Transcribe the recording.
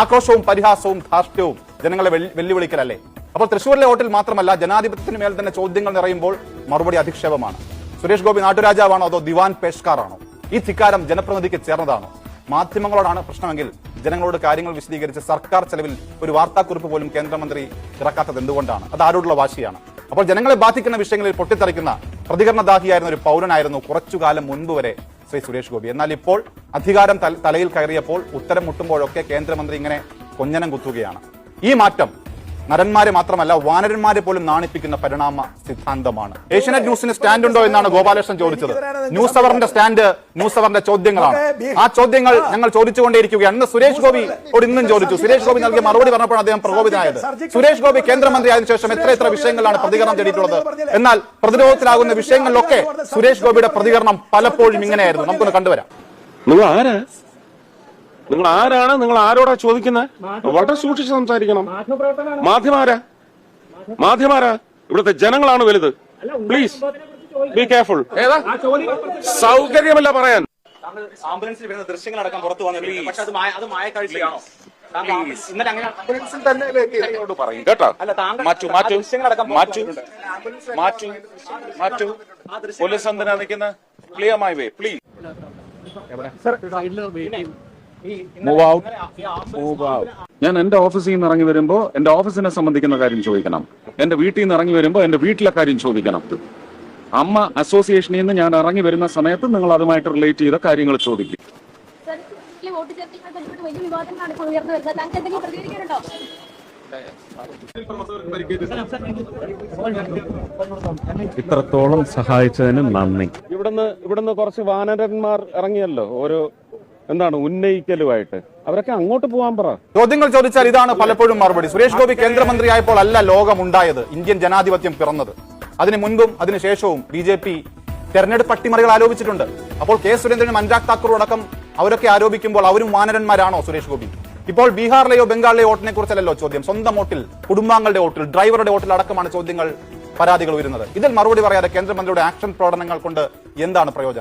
ആക്രോശവും പരിഹാസവും ധാർഷ്ട്യവും ജനങ്ങളെ വെല്ലുവിളിക്കലല്ലേ? അപ്പോൾ തൃശ്ശൂരിലെ വോട്ടിൽ മാത്രമല്ല ജനാധിപത്യത്തിന് മേൽ തന്നെ ചോദ്യങ്ങൾ നിറയുമ്പോൾ മറുപടി അധിക്ഷേപമാണ്. സുരേഷ് ഗോപി നാട്ടുരാജാവാണോ അതോ ദിവാൻ പേഷ്കാറാണോ? ഈ ധിക്കാരം ജനപ്രതിനിധിക്ക് ചേർന്നതാണോ? മാധ്യമങ്ങളോടാണ് പ്രശ്നമെങ്കിൽ ജനങ്ങളോട് കാര്യങ്ങൾ വിശദീകരിച്ച് സർക്കാർ ചെലവിൽ ഒരു വാർത്താക്കുറിപ്പ് പോലും കേന്ദ്രമന്ത്രി ഇറക്കാത്തത് എന്തുകൊണ്ടാണ്? അത് ആരോടുള്ള വാശിയാണ്. അപ്പോൾ ജനങ്ങളെ ബാധിക്കുന്ന വിഷയങ്ങളിൽ പൊട്ടിത്തെറിക്കുന്ന പ്രതികരണദാഹിയായിരുന്ന ഒരു പൗരനായിരുന്നു കുറച്ചുകാലം മുൻപ് വരെ ശ്രീ സുരേഷ് ഗോപി. എന്നാൽ ഇപ്പോൾ അധികാരം തലയിൽ കയറിയപ്പോൾ ഉത്തരം മുട്ടുമ്പോഴൊക്കെ കേന്ദ്രമന്ത്രി ഇങ്ങനെ കൊഞ്ഞനം കുത്തുകയാണ്. ഈ മാറ്റം നരന്മാരെ മാത്രമല്ല വാനരന്മാരെ പോലും നാണിപ്പിക്കുന്ന പരിണാമ സിദ്ധാന്തമാണ്. ഏഷ്യനെറ്റ് ന്യൂസിന് സ്റ്റാൻഡ് ഉണ്ടോ എന്നാണ് ഗോപാലകൃഷ്ണൻ ചോദിച്ചത്. ന്യൂസ് അവറിന്റെ സ്റ്റാൻഡ് ന്യൂസ് അവറിന്റെ ചോദ്യങ്ങളാണ്. ആ ചോദ്യങ്ങൾ ഞങ്ങൾ ചോദിച്ചുകൊണ്ടേയിരിക്കുകയാണ്. ഇന്ന് സുരേഷ് ഗോപി ഒരു ഇന്നും ചോദിച്ചു. സുരേഷ് ഗോപി നൽകിയ മറുപടി പറഞ്ഞപ്പോൾ അദ്ദേഹം പ്രകോപിതനായത്. സുരേഷ് ഗോപി കേന്ദ്രമന്ത്രി ആയതിനു ശേഷം എത്ര എത്ര വിഷയങ്ങളാണ് പ്രതികരണം തേടിയിട്ടുള്ളത്. എന്നാൽ പ്രതിരോധത്തിലാകുന്ന വിഷയങ്ങളിലൊക്കെ സുരേഷ് ഗോപിയുടെ പ്രതികരണം പലപ്പോഴും ഇങ്ങനെയായിരുന്നു. നമുക്കൊന്ന് കണ്ടുവരാം. നിങ്ങൾ ആരാ നിങ്ങൾ ആരാണ്? നിങ്ങൾ ആരോടാ ചോദിക്കുന്നത് വളരെ സൂക്ഷിച്ച് സംസാരിക്കണം. മാധ്യമാരാ മാധ്യമാരാ ഇവിടുത്തെ ജനങ്ങളാണ് വലുത്. പ്ലീസ് ബി കെയർഫുൾ ഏതാ? സൗകര്യമല്ല പറയാൻ. ആംബുലൻസിൽ വരുന്ന ദൃശ്യങ്ങളടക്കം പുറത്തു വന്നിട്ടുണ്ട് പക്ഷെ അത് അത് മായക്കാഴ്ചയാണോ താങ്കൾ ആംബുലൻസ് ഇന്നലെ അങ്ങനെ ആംബുലൻസിൽ തന്നെ എന്നോട് പറയും. കേട്ടോ? മാറ്റു മാറ്റു. മാറ്റു. മാറ്റു. മാറ്റു. പോലീസ് എന്തിനാ നിൽക്കുന്ന? Clear my way please move out move out ഞാൻ എന്റെ ഓഫീസിൽ നിന്ന് ഇറങ്ങി വരുമ്പോ എന്റെ ഓഫീസിനെ സംബന്ധിക്കുന്ന കാര്യം ചോദിക്കണം. എന്റെ വീട്ടിൽ നിന്ന് ഇറങ്ങി വരുമ്പോ എന്റെ വീട്ടിലെ കാര്യം ചോദിക്കണം. അമ്മ അസോസിയേഷനിൽ നിന്ന് ഞാൻ ഇറങ്ങി വരുന്ന സമയത്ത് നിങ്ങൾ അതുമായിട്ട് റിലേറ്റ് ചെയ്ത കാര്യങ്ങൾ ചോദിക്കും. ഇത്രത്തോളം സഹായിച്ചതിന് നന്ദി. ഇവിടുന്ന് ഇവിടുന്ന് കുറച്ച് വാനരന്മാർ ഇറങ്ങിയല്ലോ ഓരോ എന്താണ് ഉന്നയിക്കലുമായിട്ട്? അവരൊക്കെ അങ്ങോട്ട് പോകാൻ പറ. ചോദ്യങ്ങൾ ചോദിച്ചാൽ ഇതാണ് പലപ്പോഴും മറുപടി. സുരേഷ് ഗോപി കേന്ദ്രമന്ത്രിയായപ്പോൾ അല്ല ലോകം ഉണ്ടായത് ഇന്ത്യൻ ജനാധിപത്യം പിറന്നത്. അതിനു മുൻപും അതിനുശേഷവും ബി ജെ പി തെരഞ്ഞെടുപ്പ് അട്ടിമറികൾ ആരോപിച്ചിട്ടുണ്ട് അപ്പോൾ കെ സുരേന്ദ്രനും അനുരാഗ് താക്കൂർ അടക്കം അവരൊക്കെ ആരോപിക്കുമ്പോൾ അവരും വാനരന്മാരാണോ സുരേഷ് ഗോപി? ഇപ്പോൾ ബീഹാറിലെയോ ബംഗാളിലെയോ വോട്ടിനെ കുറിച്ചല്ലല്ലോ ചോദ്യം. സ്വന്തം വോട്ടിൽ കുടുംബാംഗങ്ങളുടെ വോട്ടിൽ ഡ്രൈവറുടെ വോട്ടിൽ അടക്കമാണ് ചോദ്യങ്ങൾ പരാതികൾ വരുന്നത് ഇതിൽ മറുപടി പറയാതെ കേന്ദ്രമന്ത്രിയുടെ ആക്ഷൻ പ്രകടനങ്ങൾ കൊണ്ട് എന്താണ് പ്രയോജനം?